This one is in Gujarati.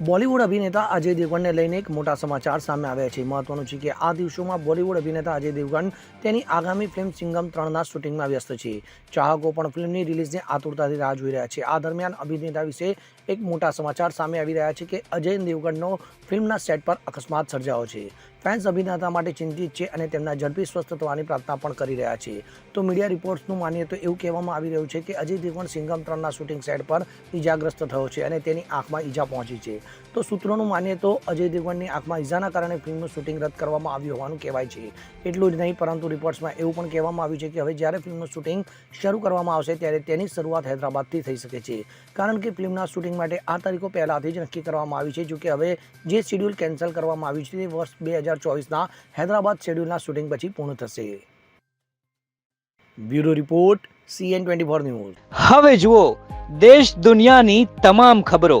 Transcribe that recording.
બોલિવૂડ અભિનેતા અજય દેવગણને લઈને એક મોટા સમાચાર સામે આવ્યા છે. મહત્વનું છે કે આ દિવસોમાં બોલિવૂડ અભિનેતા અજય દેવગણ તેની આગામી ફિલ્મ સિંગમ ત્રણના શૂટિંગમાં વ્યસ્ત છે. ચાહકો પણ ફિલ્મની રિલીઝને આતુરતાથી રાહ જોઈ રહ્યા છે. આ દરમિયાન અભિનેતા વિશે એક મોટા સમાચાર સામે આવી રહ્યા છે કે અજય દેવગણનો ફિલ્મના સેટ પર અકસ્માત સર્જાયો છે. ફેન્સ અભિનેતા માટે ચિંતિત છે અને તેમના ઝડપી સ્વસ્થ થવાની પ્રાર્થના પણ કરી રહ્યા છે. તો મીડિયા રિપોર્ટ્સનું માનીએ તો એવું કહેવામાં આવી રહ્યું છે કે અજય દેવગણ સિંગમ ત્રણના શૂટિંગ સેટ પર ઈજાગ્રસ્ત થયો છે અને તેની આંખમાં ઈજા પહોંચી છે. તો સૂત્રોનું માનીએ તો અજય દેવગણની આંખમાં ઈજાના કારણે ફિલ્મનું શૂટિંગ રદ કરવામાં આવ્યું હોવાનું કહેવાય છે. એટલું જ નહીં, પરંતુ રિપોર્ટ્સમાં એવું પણ કહેવામાં આવ્યું છે કે હવે જ્યારે ફિલ્મનું શૂટિંગ શરૂ કરવામાં આવશે ત્યારે તેની શરૂઆત હૈદરાબાદથી થઈ શકે છે. કારણ કે ફિલ્મના શૂટિંગ માટે આ તારીખો પહેલાથી જ નક્કી કરવામાં આવી છે જો કે હવે જે શેડ્યુલ કેન્સલ કરવામાં આવ્યું છે તે વર્ષ બે હજાર ચોવીસના હૈદરાબાદ શેડ્યુલના શૂટિંગ પછી પૂર્ણ થશે. Bureau report, C N twenty four news. હવે જુઓ, દેશ દુનિયાની તમામ ખબરો.